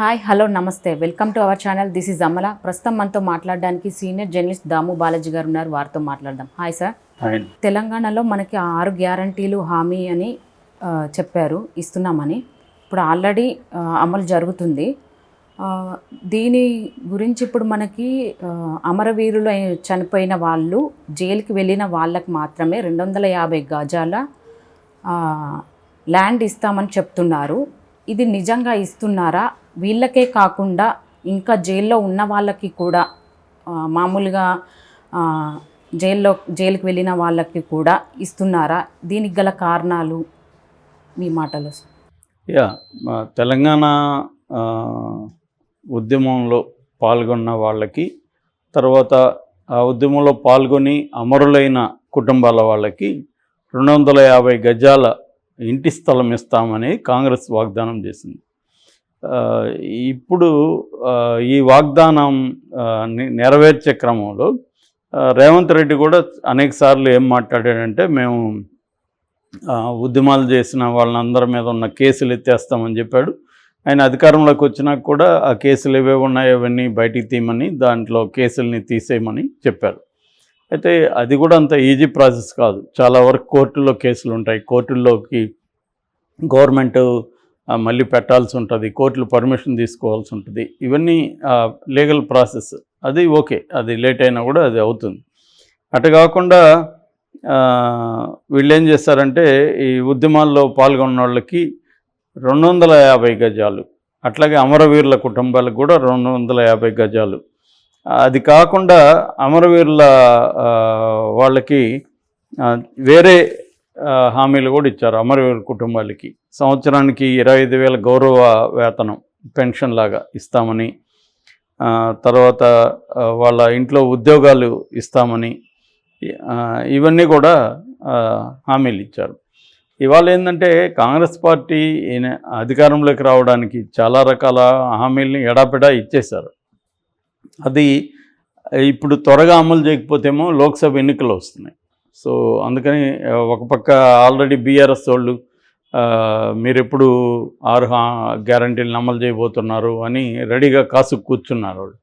Hi hello నమస్తే. Welcome to our channel. This is Amala. ప్రస్తుతం మనతో మాట్లాడడానికి సీనియర్ జర్నలిస్ట్ దాము బాలాజీ గారు ఉన్నారు. వారితో మాట్లాడదాం. Hi sir. తెలంగాణలో మనకి ఆరు గ్యారంటీలు హామీ అని చెప్పారు ఇస్తున్నామని. ఇప్పుడు ఆల్రెడీ అమలు జరుగుతుంది. దీని గురించి ఇప్పుడు మనకి అమరవీరులు చనిపోయిన వాళ్ళు జైలుకి వెళ్ళిన వాళ్ళకి మాత్రమే రెండు వందల యాభై గజాల ల్యాండ్ ఇస్తామని చెప్తున్నారు. ఇది నిజంగా ఇస్తున్నారా? వీళ్ళకే కాకుండా ఇంకా జైల్లో ఉన్న వాళ్ళకి కూడా మామూలుగా జైల్లో జైలుకి వెళ్ళిన వాళ్ళకి కూడా ఇస్తున్నారా? దీనికి గల కారణాలు మీ మాటలు యా తెలంగాణ ఉద్యమంలో పాల్గొన్న వాళ్ళకి తర్వాత ఆ ఉద్యమంలో పాల్గొని అమరులైన కుటుంబాల వాళ్ళకి రెండు వందల యాభై గజాల ఇంటి స్థలం ఇస్తామని కాంగ్రెస్ వాగ్దానం చేసింది. ఇప్పుడు ఈ వాగ్దానం నెరవేర్చే క్రమంలో రేవంత్ రెడ్డి కూడా అనేక సార్లు ఏం మాట్లాడాడంటే మేము ఉద్యమాలు చేసిన వాళ్ళందరి మీద ఉన్న కేసులు ఎత్తేస్తామని చెప్పాడు. ఆయన అధికారంలోకి వచ్చినాక కూడా ఆ కేసులు ఏవేవి ఉన్నాయో అవన్నీ బయటికి తీయమని దాంట్లో కేసుల్ని తీసేయమని చెప్పారు. అయితే అది కూడా అంత ఈజీ ప్రాసెస్ కాదు. చాలా వరకు కోర్టుల్లో కేసులు ఉంటాయి కోర్టుల్లోకి గవర్నమెంట్ మళ్ళీ పెట్టాల్సి ఉంటుంది కోర్టులు పర్మిషన్ తీసుకోవాల్సి ఉంటుంది. ఇవన్నీ లీగల్ ప్రాసెస్ అది ఓకే అది లేట్ అయినా కూడా అది అవుతుంది. అటు కాకుండా వీళ్ళు ఏం చేస్తారంటే ఈ ఉద్యమాల్లో పాల్గొన్న వాళ్ళకి రెండు వందల యాభై గజాలు అట్లాగే అమరవీరుల కుటుంబాలకు కూడా రెండు వందల యాభై గజాలు. అది కాకుండా అమరవీరుల వాళ్ళకి వేరే హామీలు కూడా ఇచ్చారు అమరవీరుల కుటుంబాలకి. సంవత్సరానికి ఇరవై ఐదు వేల గౌరవ వేతనం పెన్షన్ లాగా ఇస్తామని తర్వాత వాళ్ళ ఇంట్లో ఉద్యోగాలు ఇస్తామని ఇవన్నీ కూడా హామీలు ఇచ్చారు. ఇవాళ ఏంటంటే కాంగ్రెస్ పార్టీ అధికారంలోకి రావడానికి చాలా రకాల హామీలని ఎడాపెడా ఇచ్చేశారు. అది ఇప్పుడు త్వరగా అమలు చేయకపోతేమో లోక్సభ ఎన్నికలు వస్తున్నాయి. సో అందుకని ఒక పక్క ఆల్రెడీ బీఆర్ఎస్ వాళ్ళు ఆ, మీరు ఎప్పుడు ఆరు హా- గ్యారంటీలను అమలు చేయబోతున్నారు అని రెడీగా కాసు కూర్చున్నారు వాళ్ళు.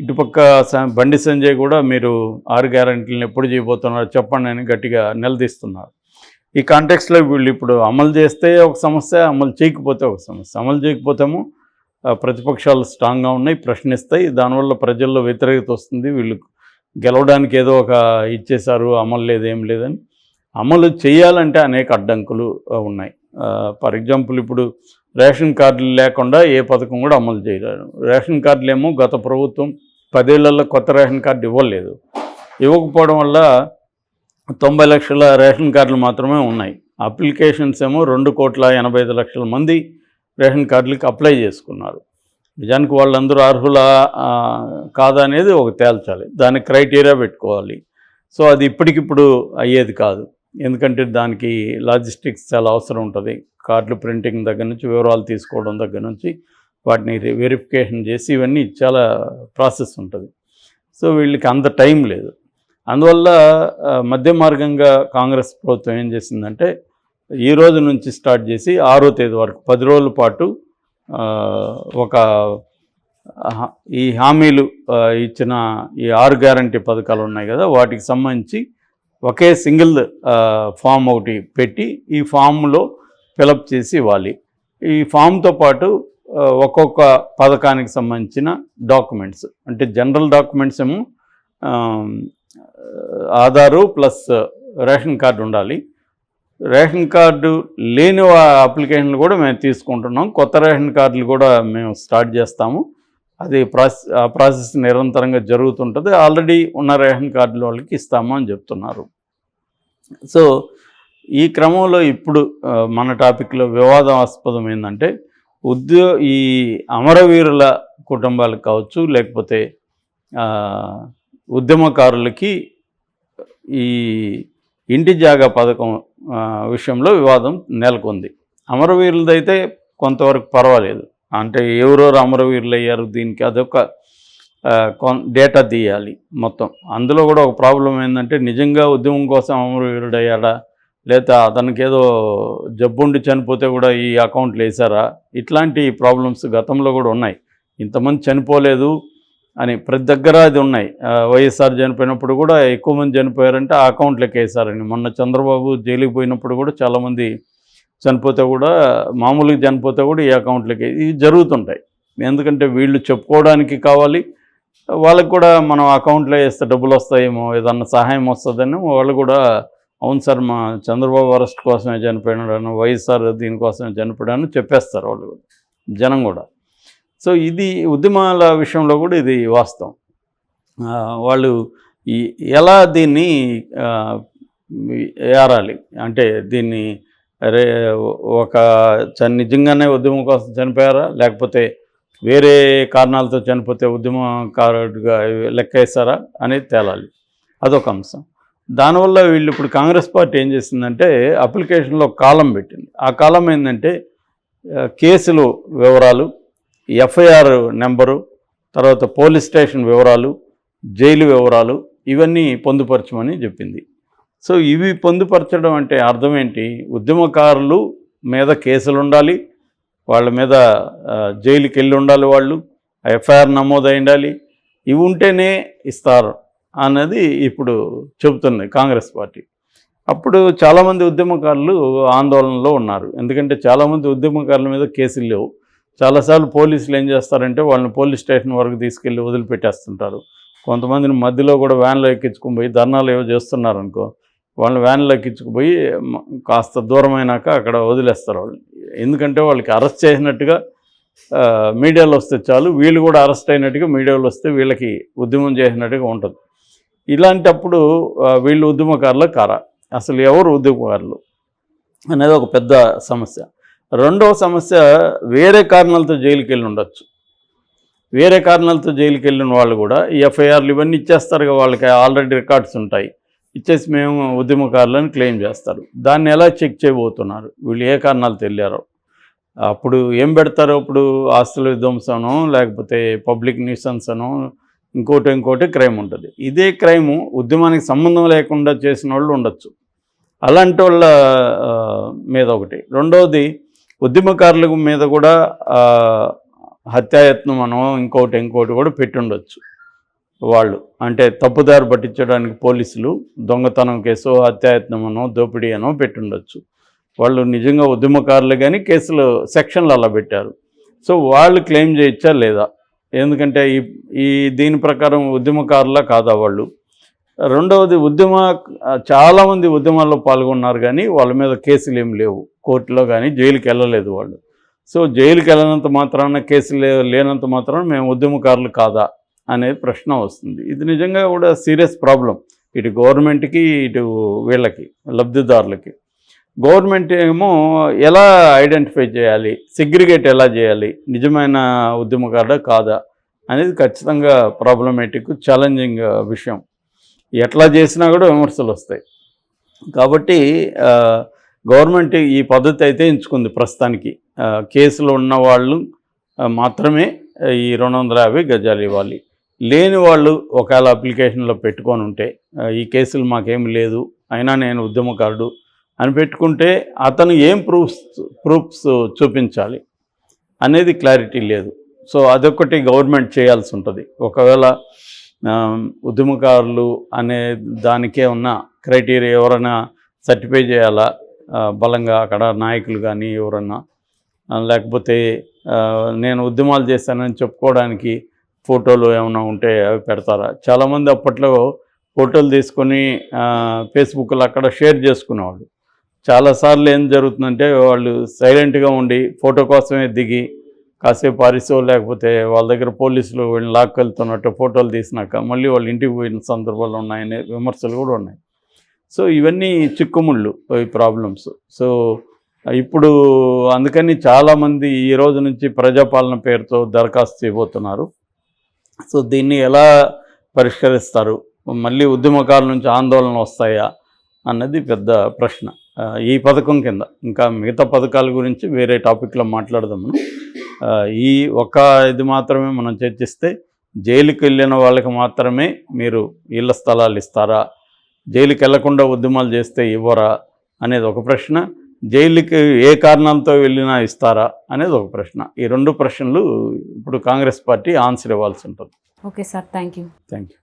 ఇటుపక్క బండి సంజయ్ కూడా మీరు ఆరు గ్యారంటీలను ఎప్పుడు చేయబోతున్నారు చెప్పండి అని గట్టిగా నిలదీస్తున్నారు. ఈ కాంటెక్స్లో వీళ్ళు ఇప్పుడు అమలు చేస్తే ఒక సమస్య అమలు చేయకపోతే ఒక సమస్య. అమలు చేయకపోతేమో ప్రతిపక్షాలు స్ట్రాంగ్గా ఉన్నాయి ప్రశ్నిస్తాయి దానివల్ల ప్రజల్లో వ్యతిరేకత వస్తుంది వీళ్ళు గెలవడానికి ఏదో ఒక ఇచ్చేశారు అమలు లేదు ఏం లేదని. అమలు చేయాలంటే అనేక అడ్డంకులు ఉన్నాయి. ఫర్ ఎగ్జాంపుల్ ఇప్పుడు రేషన్ కార్డులు లేకుండా ఏ పథకం కూడా అమలు చేయలేరు. రేషన్ కార్డులు ఏమో గత ప్రభుత్వం పదేళ్ళలో కొత్త రేషన్ కార్డు ఇవ్వలేదు. ఇవ్వకపోవడం వల్ల తొంభై లక్షల రేషన్ కార్డులు మాత్రమే ఉన్నాయి. అప్లికేషన్స్ ఏమో రెండు కోట్ల ఎనభై ఐదు లక్షల మంది రేషన్ కార్డులకి అప్లై చేసుకున్నారు. నిజానికి వాళ్ళందరూ అర్హులా కాదనేది కాదా అనేది ఒక తేల్చాలి. దానికి క్రైటీరియా పెట్టుకోవాలి. సో అది ఇప్పటికిప్పుడు అయ్యేది కాదు. ఎందుకంటే దానికి లాజిస్టిక్స్ చాలా అవసరం ఉంటుంది. కార్డులు ప్రింటింగ్ దగ్గర నుంచి వివరాలు తీసుకోవడం దగ్గర నుంచి వాటిని వెరిఫికేషన్ చేసి ఇవన్నీ చాలా ప్రాసెస్ ఉంటుంది. సో వీళ్ళకి అంత టైం లేదు. అందువల్ల మధ్య మార్గంగా కాంగ్రెస్ ప్రభుత్వం ఏం చేసిందంటే ఈ రోజు నుంచి స్టార్ట్ చేసి ఆరో తేదీ వరకు పది రోజుల పాటు ఒక ఈ హామీలు ఇచ్చిన ఈ ఆరు గ్యారంటీ పథకాలు ఉన్నాయి కదా వాటికి సంబంధించి ఒకే సింగిల్ ఫామ్ ఒకటి పెట్టి ఈ ఫామ్లో ఫిలప్ చేసి ఇవ్వాలి. ఈ ఫామ్తో పాటు ఒక్కొక్క పథకానికి సంబంధించిన డాక్యుమెంట్స్ అంటే జనరల్ డాక్యుమెంట్స్ ఏమో ఆధారు ప్లస్ రేషన్ కార్డు ఉండాలి. రేషన్ కార్డు లేని అప్లికేషన్లు కూడా మేము తీసుకుంటున్నాం. కొత్త రేషన్ కార్డులు కూడా మేము స్టార్ట్ చేస్తాము. అది ప్రాసెస్ ఆ ప్రాసెస్ నిరంతరంగా జరుగుతుంటుంది. ఆల్రెడీ ఉన్న రేషన్ కార్డుల వాళ్ళకి ఇస్తాము అని చెప్తున్నారు. సో ఈ క్రమంలో ఇప్పుడు మన టాపిక్లో వివాదాస్పదం ఏంటంటే ఉద్యో ఈ అమరవీరుల కుటుంబాలకు కావచ్చు లేకపోతే ఉద్యమకారులకి ఈ ఇంటి జాగా పథకం విషయంలో వివాదం నెలకొంది. అమరవీరులదైతే కొంతవరకు పర్వాలేదు. అంటే ఎవరెవరు అమరవీరులు అయ్యారు దీనికి అదొక కొన్ డేటా తీయాలి మొత్తం. అందులో కూడా ఒక ప్రాబ్లం ఏంటంటే నిజంగా ఉద్యమం కోసం అమరవీరుడు అయ్యాడా లేదా అతనికి ఏదో జబ్బుండి చనిపోతే కూడా ఈ అకౌంట్లు వేసారా ఇట్లాంటి ప్రాబ్లమ్స్ గతంలో కూడా ఉన్నాయి. ఇంతమంది చనిపోలేదు అని ప్రతి దగ్గర అది ఉన్నాయి. వైఎస్ఆర్ చనిపోయినప్పుడు కూడా ఎక్కువ మంది చనిపోయారంటే ఆ అకౌంట్లోకి వేసారని మొన్న చంద్రబాబు జైలుకి పోయినప్పుడు కూడా చాలామంది చనిపోతే కూడా మామూలుగా చనిపోతే కూడా ఈ అకౌంట్లకి ఇవి జరుగుతుంటాయి. ఎందుకంటే వీళ్ళు చెప్పుకోవడానికి కావాలి. వాళ్ళకి కూడా మనం అకౌంట్లో వేస్తే డబ్బులు వస్తాయేమో ఏదన్నా సహాయం వస్తుందని వాళ్ళు కూడా అవును సార్ మా చంద్రబాబు అరెస్ట్ కోసమే చనిపోయినాడను వైఎస్ఆర్ దీనికోసమే చనిపోయాడని చెప్పేస్తారు వాళ్ళు. జనం కూడా. సో ఇది ఉద్యమాల విషయంలో కూడా ఇది వాస్తవం. వాళ్ళు ఎలా దీన్ని ఏరాలి? అంటే దీన్ని రే ఒక చ- నిజంగానే ఉద్యమం కోసం చనిపోయారా? లేకపోతే వేరే కారణాలతో చనిపోతే ఉద్యమకారుడిగా లెక్క వేస్తారా అనేది తేలాలి. అదొక అంశం. దానివల్ల వీళ్ళు ఇప్పుడు కాంగ్రెస్ పార్టీ ఏం చేసిందంటే అప్లికేషన్లో కాలం పెట్టింది. ఆ కాలం ఏంటంటే కేసులు వివరాలు ఎఫ్ఐఆర్ నెంబరు తర్వాత పోలీస్ స్టేషన్ వివరాలు జైలు వివరాలు ఇవన్నీ పొందుపరచమని చెప్పింది. సో ఇవి పొందుపరచడం అంటే అర్థం ఏంటి ఉద్యమకారులు మీద కేసులు ఉండాలి వాళ్ళ మీద జైలుకి వెళ్ళి ఉండాలి వాళ్ళు ఎఫ్ఐఆర్ నమోదై ఉండాలి ఇవి ఉంటేనే ఇస్తారు అన్నది ఇప్పుడు చెబుతుంది కాంగ్రెస్ పార్టీ. అప్పుడు చాలామంది ఉద్యమకారులు ఆందోళనలో ఉన్నారు. ఎందుకంటే చాలామంది ఉద్యమకారుల మీద కేసులు లేవు. చాలాసార్లు పోలీసులు ఏం చేస్తారంటే వాళ్ళని పోలీస్ స్టేషన్ వరకు తీసుకెళ్ళి వదిలిపెట్టేస్తుంటారు. కొంతమందిని మధ్యలో కూడా వ్యాన్లో ఎక్కించుకుని పోయి ధర్నాలు ఏవో చేస్తున్నారు అనుకో వాళ్ళని వ్యాన్లో ఎక్కించుకుపోయి కాస్త దూరమైనాక అక్కడ వదిలేస్తారు వాళ్ళు. ఎందుకంటే వాళ్ళకి అరెస్ట్ చేసినట్టుగా మీడియాలో వస్తే చాలు వీళ్ళు కూడా అరెస్ట్ అయినట్టుగా మీడియాలో వస్తే వీళ్ళకి ఉద్యమం చేసినట్టుగా ఉంటుంది. ఇలాంటప్పుడు వీళ్ళు ఉద్యమకారులు కారా? అసలు ఎవరు ఉద్యమకారులు? అనేది ఒక పెద్ద సమస్య. రెండవ సమస్య వేరే కారణాలతో జైలుకి వెళ్ళి ఉండొచ్చు. వేరే కారణాలతో జైలుకి వెళ్ళిన వాళ్ళు కూడా ఈ ఎఫ్ఐఆర్లు ఇవన్నీ ఇచ్చేస్తారు వాళ్ళకి ఆల్రెడీ రికార్డ్స్ ఉంటాయి. ఇచ్చేసి మేము ఉద్యమకారులను క్లెయిమ్ చేస్తారు. దాన్ని ఎలా చెక్ చేయబోతున్నారు? వీళ్ళు ఏ కారణాలతో వెళ్ళారో అప్పుడు ఏం పెడతారు అప్పుడు? ఆస్తుల విధ్వంసనో లేకపోతే పబ్లిక్ న్యూసెన్స్ అనో ఇంకోటి ఇంకోటి క్రైమ్ ఉంటుంది. ఇదే క్రైము ఉద్యమానికి సంబంధం లేకుండా చేసిన వాళ్ళు ఉండొచ్చు. అలాంటి వాళ్ళ మీద ఒకటి. రెండవది ఉద్యమకారుల మీద కూడా హత్యాయత్నం అనో ఇంకోటి ఇంకోటి కూడా పెట్టుండొచ్చు వాళ్ళు. అంటే తప్పుదారి పట్టించడానికి పోలీసులు దొంగతనం కేసు హత్యాయత్నం అనో దోపిడీ అనో పెట్టుండొచ్చు. వాళ్ళు నిజంగా ఉద్యమకారులు కానీ కేసులు సెక్షన్లు అలా పెట్టారు. సో వాళ్ళు క్లెయిమ్ చేయొచ్చా లేదా? ఎందుకంటే ఈ ఈ దీని ప్రకారం ఉద్యమకారులా కాదా వాళ్ళు? రెండవది ఉద్యమ చాలామంది ఉద్యమాల్లో పాల్గొన్నారు కానీ వాళ్ళ మీద కేసులు ఏం లేవు. కోర్టులో కానీ జైలుకి వెళ్ళలేదు వాళ్ళు. సో జైలుకి వెళ్ళినంత మాత్రాన కేసులు లేనంత మాత్రాన మేము ఉద్యమకారులు కాదా అనే ప్రశ్న వస్తుంది. ఇది నిజంగా కూడా సీరియస్ ప్రాబ్లం. ఇటు గవర్నమెంట్కి ఇటు వీళ్ళకి లబ్ధిదారులకి. గవర్నమెంట్ ఏమో ఎలా ఐడెంటిఫై చేయాలి? సిగ్రిగేట్ ఎలా చేయాలి? నిజమైన ఉద్యమకారుడా కాదా? అనేది ఖచ్చితంగా ప్రాబ్లమేటిక్ ఛాలెంజింగ్ విషయం. ఎట్లా చేసినా కూడా విమర్శలు వస్తాయి. కాబట్టి గవర్నమెంట్ ఈ పద్ధతి అయితే ఎంచుకుంది ప్రస్తుతానికి. కేసులు ఉన్న వాళ్ళు మాత్రమే ఈ రెండు వందల యాభై గజాలు ఇవ్వాలి. లేని వాళ్ళు ఒకవేళ అప్లికేషన్లో పెట్టుకొని ఉంటే ఈ కేసులు మాకేం లేదు అయినా నేను ఉద్యమకారుడు అని పెట్టుకుంటే అతను ఏం ప్రూఫ్స్ ప్రూఫ్స్ చూపించాలి అనేది క్లారిటీ లేదు. సో అదొకటి గవర్నమెంట్ చేయాల్సి ఉంటుంది. ఒకవేళ ఉద్యమకారులు అనే దానికే ఉన్న క్రైటీరియా ఎవరైనా సర్టిఫై చేయాలా? బలంగా అక్కడ నాయకులు కానీ ఎవరన్నా? లేకపోతే నేను ఉద్యమాలు చేశానని చెప్పుకోవడానికి ఫోటోలు ఏమైనా ఉంటే అవి పెడతారా? చాలామంది అప్పట్లో ఫోటోలు తీసుకొని ఫేస్బుక్లో అక్కడ షేర్ చేసుకునేవాళ్ళు. చాలాసార్లు ఏం జరుగుతుందంటే వాళ్ళు సైలెంట్గా ఉండి ఫోటో కోసమే దిగి కాసేపు అరిసో లేకపోతే వాళ్ళ దగ్గర పోలీసులు వీళ్ళని లాక్కెళ్తున్నట్టు ఫోటోలు తీసినాక మళ్ళీ వాళ్ళు ఇంటికి పోయిన సందర్భాలు ఉన్నాయనే విమర్శలు కూడా ఉన్నాయి. సో ఇవన్నీ చిక్కుముళ్ళు ఈ ప్రాబ్లమ్స్ సో ఇప్పుడు అందుకని చాలామంది ఈ రోజు నుంచి ప్రజాపాలన పేరుతో దరఖాస్తు చేయబోతున్నారు. సో దీన్ని ఎలా పరిష్కరిస్తారు? మళ్ళీ ఉద్యమకాల నుంచి ఆందోళన వస్తాయా? అన్నది పెద్ద ప్రశ్న. ఈ పథకం కింద. ఇంకా మిగతా పథకాల గురించి వేరే టాపిక్లో మాట్లాడదాము. ఈ ఒక్క ఇది మాత్రమే మనం చర్చిస్తే జైలుకి వెళ్ళిన వాళ్ళకి మాత్రమే మీరు ఇళ్ళ స్థలాలు ఇస్తారా? జైలుకి వెళ్ళకుండా ఉద్యమాలు చేస్తే ఇవ్వరా? అనేది ఒక ప్రశ్న. జైలుకి ఏ కారణాలతో వెళ్ళినా ఇస్తారా? అనేది ఒక ప్రశ్న. ఈ రెండు ప్రశ్నలు ఇప్పుడు కాంగ్రెస్ పార్టీ ఆన్సర్ ఇవ్వాల్సి ఉంటుంది. Okay sir thank you thank you